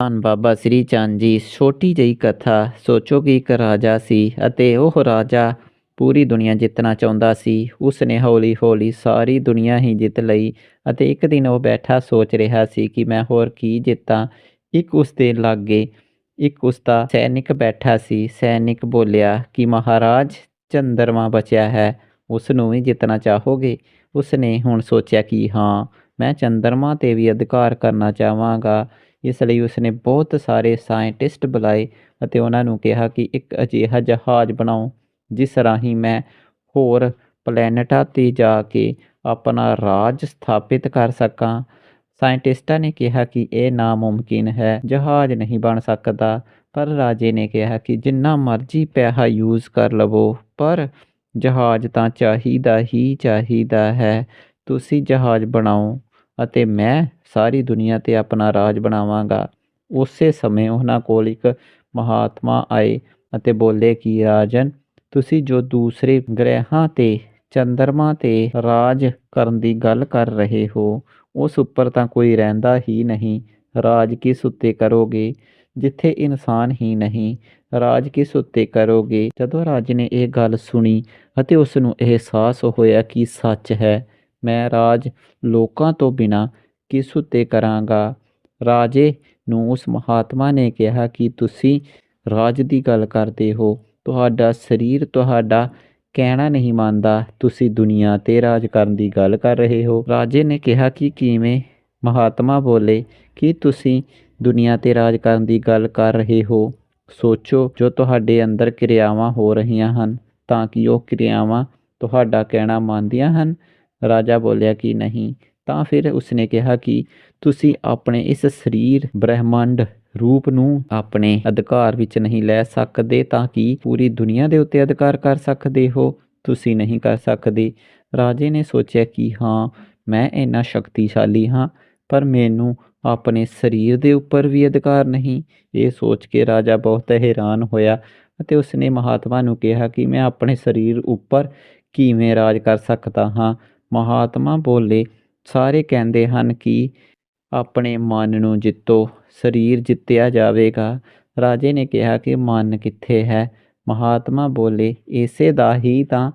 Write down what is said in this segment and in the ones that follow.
ਧੰਨ ਬਾਬਾ ਸ੍ਰੀ ਚੰਦ ਜੀ ਛੋਟੀ ਜਿਹੀ ਕਥਾ ਸੋਚੋ ਕਿ ਇੱਕ ਰਾਜਾ ਸੀ ਅਤੇ ਉਹ ਰਾਜਾ ਪੂਰੀ ਦੁਨੀਆ ਜਿੱਤਣਾ ਚਾਹੁੰਦਾ ਸੀ। ਉਸ ਨੇ ਹੌਲੀ ਹੌਲੀ ਸਾਰੀ ਦੁਨੀਆ ਹੀ ਜਿੱਤ ਲਈ ਅਤੇ ਇੱਕ ਦਿਨ ਉਹ ਬੈਠਾ ਸੋਚ ਰਿਹਾ ਸੀ ਕਿ ਮੈਂ ਹੋਰ ਕੀ ਜਿੱਤਾਂ। ਇੱਕ ਉਸ ਦੇ ਲਾਗੇ ਇੱਕ ਉਸ ਦਾ ਸੈਨਿਕ ਬੈਠਾ ਸੀ। ਸੈਨਿਕ ਬੋਲਿਆ ਕਿ ਮਹਾਰਾਜ, ਚੰਦਰਮਾ ਬਚਿਆ ਹੈ ਉਸ ਨੂੰ ਵੀ ਜਿੱਤਣਾ ਚਾਹੋਗੇ? ਉਸ ਨੇ ਹੁਣ ਸੋਚਿਆ ਕਿ ਹਾਂ, ਮੈਂ ਚੰਦਰਮਾ 'ਤੇ ਵੀ ਅਧਿਕਾਰ ਕਰਨਾ ਚਾਹਾਂਗਾ। ਇਸ ਲਈ ਉਸਨੇ ਬਹੁਤ ਸਾਰੇ ਸਾਇੰਟਿਸਟ ਬੁਲਾਏ ਅਤੇ ਉਹਨਾਂ ਨੂੰ ਕਿਹਾ ਕਿ ਇੱਕ ਅਜਿਹਾ ਜਹਾਜ਼ ਬਣਾਓ, ਜਿਸ ਰਾਹੀਂ ਮੈਂ ਹੋਰ ਪਲੈਨਟਾਂ 'ਤੇ ਜਾ ਕੇ ਆਪਣਾ ਰਾਜ ਸਥਾਪਿਤ ਕਰ ਸਕਾਂ। ਸਾਇੰਟਿਸਟਾਂ ਨੇ ਕਿਹਾ ਕਿ ਇਹ ਨਾਮੁਮਕਿਨ ਹੈ, ਜਹਾਜ਼ ਨਹੀਂ ਬਣ ਸਕਦਾ, ਪਰ ਰਾਜੇ ਨੇ ਕਿਹਾ ਕਿ ਜਿੰਨਾ ਮਰਜ਼ੀ ਪੈਸਾ ਯੂਜ਼ ਕਰ ਲਵੋ, ਪਰ ਜਹਾਜ਼ ਤਾਂ ਚਾਹੀਦਾ ਹੀ ਚਾਹੀਦਾ ਹੈ। ਤੁਸੀਂ ਜਹਾਜ਼ ਬਣਾਓ। ਅਤੇ ਮੈਂ ਸਾਰੀ ਦੁਨੀਆ 'ਤੇ ਆਪਣਾ ਰਾਜ ਬਣਾਵਾਂਗਾ। ਉਸੇ ਸਮੇਂ ਉਹਨਾਂ ਕੋਲ ਇੱਕ ਮਹਾਤਮਾ ਆਏ ਅਤੇ ਬੋਲੇ ਕਿ, ਰਾਜਨ, ਤੁਸੀਂ ਜੋ ਦੂਸਰੇ ਗ੍ਰਹਿਾਂ 'ਤੇ, ਚੰਦਰਮਾ 'ਤੇ ਰਾਜ ਕਰਨ ਦੀ ਗੱਲ ਕਰ ਰਹੇ ਹੋ, ਉਸ ਉੱਪਰ ਤਾਂ ਕੋਈ ਰਹਿੰਦਾ ਹੀ ਨਹੀਂ। ਰਾਜ ਕਿਸ ਉੱਤੇ ਕਰੋਗੇ? ਜਿੱਥੇ ਇਨਸਾਨ ਹੀ ਨਹੀਂ, ਰਾਜ ਕਿਸ ਉੱਤੇ ਕਰੋਗੇ? ਜਦੋਂ ਰਾਜ ਨੇ ਇਹ ਗੱਲ ਸੁਣੀ ਅਤੇ ਉਸ ਨੂੰ ਅਹਿਸਾਸ ਹੋਇਆ ਕਿ ਸੱਚ ਹੈ ਮੈਂ ਰਾਜ ਲੋਕਾਂ ਤੋਂ ਬਿਨਾਂ ਕਿਸ ਉੱਤੇ ਕਰਾਂਗਾ? ਰਾਜੇ ਨੂੰ ਉਸ ਮਹਾਤਮਾ ਨੇ ਕਿਹਾ ਕਿ ਤੁਸੀਂ ਰਾਜ ਦੀ ਗੱਲ ਕਰਦੇ ਹੋ। ਤੁਹਾਡਾ ਸਰੀਰ ਤੁਹਾਡਾ ਕਹਿਣਾ ਨਹੀਂ ਮੰਨਦਾ। ਤੁਸੀਂ ਦੁਨੀਆ 'ਤੇ ਰਾਜ ਕਰਨ ਦੀ ਗੱਲ ਕਰ ਰਹੇ ਹੋ। ਰਾਜੇ ਨੇ ਕਿਹਾ ਕਿ ਕਿਵੇਂ? ਮਹਾਤਮਾ ਬੋਲੇ ਕਿ ਤੁਸੀਂ ਦੁਨੀਆ 'ਤੇ ਰਾਜ ਕਰਨ ਦੀ ਗੱਲ ਕਰ ਰਹੇ ਹੋ। ਸੋਚੋ, ਜੋ ਤੁਹਾਡੇ ਅੰਦਰ ਕਿਰਿਆਵਾਂ ਹੋ ਰਹੀਆਂ ਹਨ, ਤਾਂ ਕਿ ਉਹ ਕਿਰਿਆਵਾਂ ਤੁਹਾਡਾ ਕਹਿਣਾ ਮੰਨਦੀਆਂ ਹਨ। ਰਾਜਾ ਬੋਲਿਆ ਕਿ ਨਹੀਂ, ਤਾਂ ਫਿਰ ਉਸਨੇ ਕਿਹਾ ਕਿ ਤੁਸੀਂ ਆਪਣੇ ਇਸ ਸਰੀਰ ਬ੍ਰਹਿਮੰਡ ਰੂਪ ਨੂੰ ਆਪਣੇ ਅਧਿਕਾਰ ਵਿੱਚ ਨਹੀਂ ਲੈ ਸਕਦੇ, ਤਾਂ ਕਿ ਪੂਰੀ ਦੁਨੀਆ ਦੇ ਉੱਤੇ ਅਧਿਕਾਰ ਕਰ ਸਕਦੇ ਹੋ? ਤੁਸੀਂ ਨਹੀਂ ਕਰ ਸਕਦੇ। ਰਾਜੇ ਨੇ ਸੋਚਿਆ ਕਿ ਹਾਂ, ਮੈਂ ਇੰਨਾ ਸ਼ਕਤੀਸ਼ਾਲੀ ਹਾਂ, ਪਰ ਮੈਨੂੰ ਆਪਣੇ ਸਰੀਰ ਦੇ ਉੱਪਰ ਵੀ ਅਧਿਕਾਰ ਨਹੀਂ। ਇਹ ਸੋਚ ਕੇ ਰਾਜਾ ਬਹੁਤ ਹੈਰਾਨ ਹੋਇਆ ਅਤੇ ਉਸਨੇ ਮਹਾਤਮਾ ਨੂੰ ਕਿਹਾ ਕਿ ਮੈਂ ਆਪਣੇ ਸਰੀਰ ਉੱਪਰ ਕਿਵੇਂ ਰਾਜ ਕਰ ਸਕਦਾ ਹਾਂ? ਮਹਾਤਮਾ ਬੋਲੇ। ਸਾਰੇ ਕਹਿੰਦੇ ਹਨ ਕਿ ਆਪਣੇ ਮਨ ਨੂੰ ਜਿੱਤੋ, ਸਰੀਰ ਜਿੱਤਿਆ ਜਾਵੇਗਾ। ਰਾਜੇ ਨੇ ਕਿਹਾ ਕਿ ਮਨ ਕਿੱਥੇ ਹੈ? ਮਹਾਤਮਾ ਬੋਲੇ, ਇਸੇ ਦਾ ਹੀ ਤਾਂ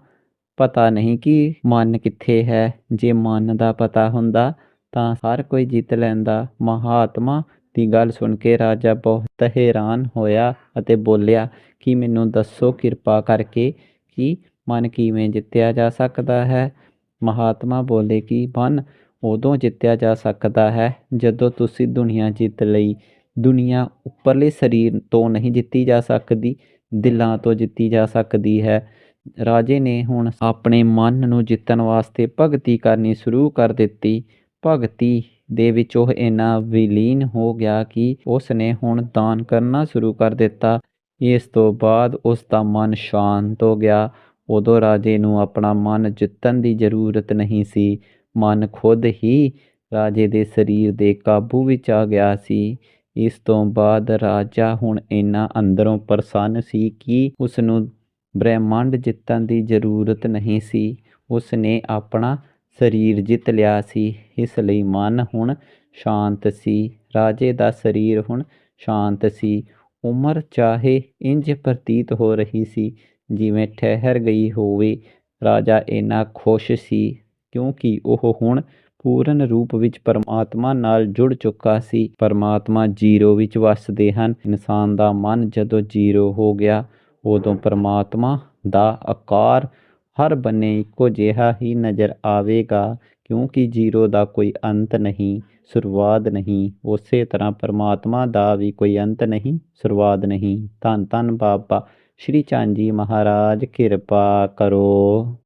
ਪਤਾ ਨਹੀਂ ਕਿ ਮਨ ਕਿੱਥੇ ਹੈ। ਜੇ ਮਨ ਦਾ ਪਤਾ ਹੁੰਦਾ ਤਾਂ ਹਰ ਕੋਈ ਜਿੱਤ ਲੈਂਦਾ। ਮਹਾਤਮਾ ਦੀ ਗੱਲ ਸੁਣ ਕੇ ਰਾਜਾ ਬਹੁਤ ਹੈਰਾਨ ਹੋਇਆ ਅਤੇ ਬੋਲਿਆ, ਕਿ ਮੈਨੂੰ ਦੱਸੋ ਕਿਰਪਾ ਕਰਕੇ ਕਿ ਮਨ ਕਿਵੇਂ ਜਿੱਤਿਆ ਜਾ ਸਕਦਾ ਹੈ? ਮਹਾਤਮਾ ਬੋਲੇ ਕਿ ਮਨ ਉਦੋਂ ਜਿੱਤਿਆ ਜਾ ਸਕਦਾ ਹੈ ਜਦੋਂ ਤੁਸੀਂ ਦੁਨੀਆ ਜਿੱਤ ਲਈ, ਦੁਨੀਆ ਉੱਪਰਲੇ ਸਰੀਰ ਤੋਂ ਨਹੀਂ ਜਿੱਤੀ ਜਾ ਸਕਦੀ, ਦਿਲਾਂ ਤੋਂ ਜਿੱਤੀ ਜਾ ਸਕਦੀ ਹੈ। ਰਾਜੇ ਨੇ ਹੁਣ ਆਪਣੇ ਮਨ ਨੂੰ ਜਿੱਤਣ ਵਾਸਤੇ ਭਗਤੀ ਕਰਨੀ ਸ਼ੁਰੂ ਕਰ ਦਿੱਤੀ। ਭਗਤੀ ਦੇ ਵਿੱਚ ਉਹ ਇੰਨਾ ਵਿਲੀਨ ਹੋ ਗਿਆ ਕਿ ਉਸ ਨੇ ਹੁਣ ਦਾਨ ਕਰਨਾ ਸ਼ੁਰੂ ਕਰ ਦਿੱਤਾ। ਇਸ ਤੋਂ ਬਾਅਦ ਉਸ ਦਾ ਮਨ ਸ਼ਾਂਤ ਹੋ ਗਿਆ। ਉਦੋਂ ਰਾਜੇ ਨੂੰ ਆਪਣਾ ਮਨ ਜਿੱਤਣ ਦੀ ਜ਼ਰੂਰਤ ਨਹੀਂ ਸੀ। ਮਨ ਖੁਦ ਹੀ ਰਾਜੇ ਦੇ ਸਰੀਰ ਦੇ ਕਾਬੂ ਵਿੱਚ ਆ ਗਿਆ ਸੀ। ਇਸ ਤੋਂ ਬਾਅਦ ਰਾਜਾ ਹੁਣ ਇੰਨਾ ਅੰਦਰੋਂ ਪ੍ਰਸੰਨ ਸੀ ਕਿ ਉਸ ਨੂੰ ਬ੍ਰਹਿਮੰਡ ਜਿੱਤਣ ਦੀ ਜ਼ਰੂਰਤ ਨਹੀਂ ਸੀ। ਉਸ ਨੇ ਆਪਣਾ ਸਰੀਰ ਜਿੱਤ ਲਿਆ ਸੀ। ਇਸ ਲਈ ਮਨ ਹੁਣ ਸ਼ਾਂਤ ਸੀ। ਰਾਜੇ ਦਾ ਸਰੀਰ ਹੁਣ ਸ਼ਾਂਤ ਸੀ। ਉਮਰ ਚਾਹੇ ਇੰਜ ਪ੍ਰਤੀਤ ਹੋ ਰਹੀ ਸੀ। ਜਿਵੇਂ ਠਹਿਰ ਗਈ ਹੋਵੇ, ਰਾਜਾ ਇੰਨਾ ਖੁਸ਼ ਸੀ ਕਿਉਂਕਿ ਉਹ ਹੁਣ ਪੂਰਨ ਰੂਪ ਵਿੱਚ ਪਰਮਾਤਮਾ ਨਾਲ ਜੁੜ ਚੁੱਕਾ ਸੀ। ਪਰਮਾਤਮਾ ਜ਼ੀਰੋ ਵਿੱਚ ਵੱਸਦੇ ਹਨ। ਇਨਸਾਨ ਦਾ ਮਨ ਜਦੋਂ ਜ਼ੀਰੋ ਹੋ ਗਿਆ, ਉਦੋਂ ਪਰਮਾਤਮਾ ਦਾ ਆਕਾਰ ਹਰ ਬੰਨੇ ਇੱਕੋ ਜਿਹਾ ਹੀ ਨਜ਼ਰ ਆਵੇਗਾ ਕਿਉਂਕਿ ਜ਼ੀਰੋ ਦਾ ਕੋਈ ਅੰਤ ਨਹੀਂ, ਸ਼ੁਰੂਆਤ ਨਹੀਂ। ਉਸੇ ਤਰ੍ਹਾਂ ਪਰਮਾਤਮਾ ਦਾ ਵੀ ਕੋਈ ਅੰਤ ਨਹੀਂ, ਸ਼ੁਰੂਆਤ ਨਹੀਂ। ਧੰਨ ਧੰਨ ਬਾਬਾ ਸ਼੍ਰੀ ਚੰਦ ਜੀ ਮਹਾਰਾਜ ਕਿਰਪਾ ਕਰੋ।